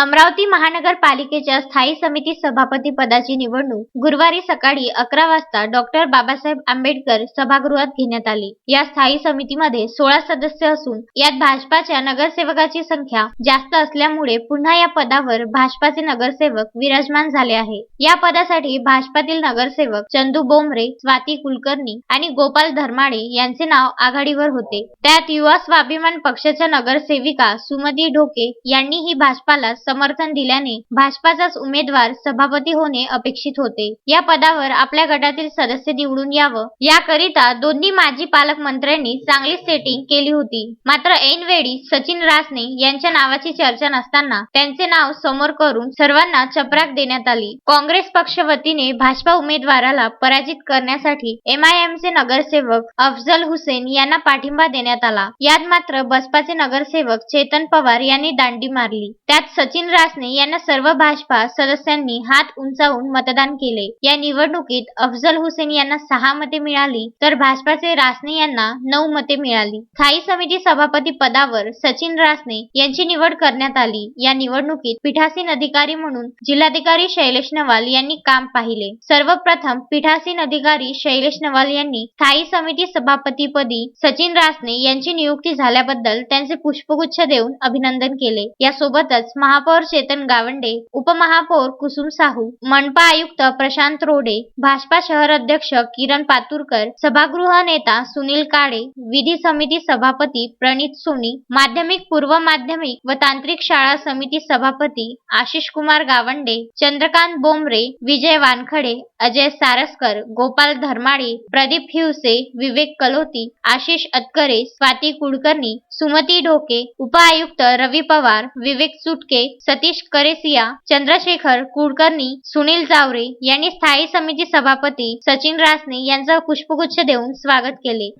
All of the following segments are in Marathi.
अमरावती महानगरपालिकेच्या स्थायी समिती सभापती पदाची निवडणूक गुरुवारी सकाळी अकरा वाजता डॉक्टर बाबासाहेब आंबेडकर सभागृहात घेण्यात आली. या स्थायी समितीमध्ये सोळा सदस्य असून यात भाजपाच्या नगरसेवकाची संख्या जास्त असल्यामुळे पुन्हा या पदावर भाजपाचे नगरसेवक विराजमान झाले आहे. या पदासाठी भाजपातील नगरसेवक चंदू बोमरे स्वाती कुलकर्णी आणि गोपाल धर्माडे यांचे नाव आघाडीवर होते. त्यात युवा स्वाभिमान पक्षाच्या नगरसेविका सुमती ढोके यांनीही भाजपाला समर्थन दिल्याने भाजपाचाच उमेदवार सभापती होणे अपेक्षित होते. या पदावर आपल्या गटातील सदस्य निवडून यावं. याकरिता दोन्ही माजी पालकमंत्र्यांनी चांगली सेटिंग केली होती. मात्र ऐनवेळी सचिन रासने यांच्या नावाची चर्चा नसताना त्यांचे नाव समोर करून सर्वांना चपराक देण्यात आली. काँग्रेस पक्ष वतीने भाजपा उमेदवाराला पराजित करण्यासाठी एमआयएमचे नगरसेवक अफजल हुसेन यांना पाठिंबा देण्यात आला. यात मात्र बसपाचे नगरसेवक चेतन पवार यांनी दांडी मारली. त्यात सचिन रासने यांना सर्व भाजपा सदस्यांनी हात उंचावून मतदान केले. या निवडणुकीत अफजल हुसेन यांना सहा मते मिळाली तर भाजपाचे रासने यांना नऊ मते मिळाली. स्थायी समिती सभापती पदावर सचिन रासने यांची निवड करण्यात आली. या निवडणुकीत पीठासीन अधिकारी म्हणून जिल्हाधिकारी शैलेश नवाल यांनी काम पाहिले. सर्वप्रथम पीठासीन अधिकारी शैलेश नवाल यांनी स्थायी समिती सभापतीपदी सचिन रासने यांची नियुक्ती झाल्याबद्दल त्यांचे पुष्पगुच्छ देऊन अभिनंदन केले. यासोबतच महापौर चेतन गावंडे उपमहापौर कुसुम साहू मनपा आयुक्त प्रशांत रोडे भाजपा शहर अध्यक्ष किरण पातुरकर सभागृह नेता सुनील काळे विधी समिती सभापती प्रणित सोनी माध्यमिक पूर्व माध्यमिक व तांत्रिक शाळा समिती सभापती आशिष कुमार गावंडे चंद्रकांत बोंबरे विजय वानखडे अजय सारस्कर गोपाल धर्माडे प्रदीप हिवसे विवेक कलोती आशिष अतकरे स्वाती कुलकर्णी सुमती ढोके उपआयुक्त रवी पवार विवेक सुटके सतीश करेसिया चंद्रशेखर कुलकर्णी सुनील जावरे यांनी स्थायी समिती सभापती सचिन रासने यांचं पुष्पगुच्छ देऊन स्वागत केले.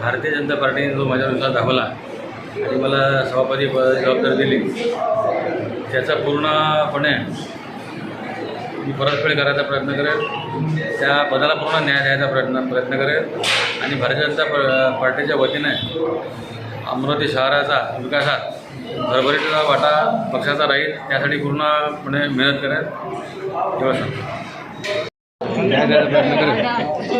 भारतीय जनता पार्टीने जो माझ्या विश्वास दाखवला आणि मला सभापती पदाची जबाबदारी दिली त्याचा पूर्णपणे मी परतफेड करायचा प्रयत्न करेल त्या पदाला पूर्ण न्याय द्यायचा प्रयत्न प्रयत्न करेल आणि भारतीय जनता पार्टीच्या वतीने अमरावती शहराचा विकासात भरभरीचा वाटा पक्षाचा राहील त्यासाठी पूर्णपणे मेहनत करेल एवढं सांगतो न्याय प्रयत्न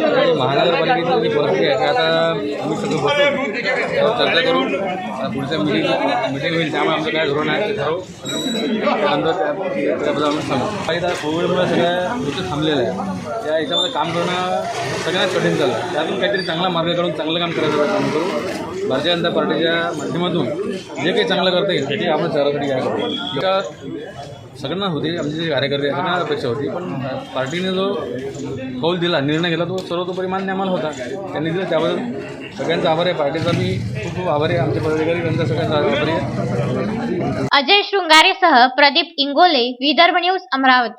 करेल महानगरपालिकेची जी परिस्थिती आहे ते आता आम्ही सगळं बसू. त्यावर चर्चा करू. आता पुढच्या मिटिंग मिटिंग होईल त्यामुळे आमचं काय धोरण आहे ते ठरवू. त्याबद्दल आम्ही सांगू. काही आता कोविडमुळे सगळ्या गोष्टी थांबलेल्या आहेत त्या याच्यामध्ये काम करणं सगळ्यांनाच कठीण झालं. त्यातून काहीतरी चांगला मार्ग काढून चांगलं काम करायचं काम करू. भारतीय जनता पार्टीच्या माध्यमातून जे काही चांगलं करता येईल त्याची आपण शहरासाठी काय करू सगळ्यांना होती आमचे जे कार्यकर्ते सगळ्यांना अपेक्षा होती पण पार्टीने जो कौल दिला निर्णय घेतला तो सर्वतोपरी मान्य आम्हाला होता. त्यांनी दिलं त्याबद्दल सगळ्यांचा आभार आहे. पार्टीचा मी खूप खूप आभारी आहे. आमचे पदाधिकारी त्यांचा सगळ्यांचा आभारी आहे. अजय शृंगारेसह प्रदीप इंगोले विदर्भ न्यूज अमरावती.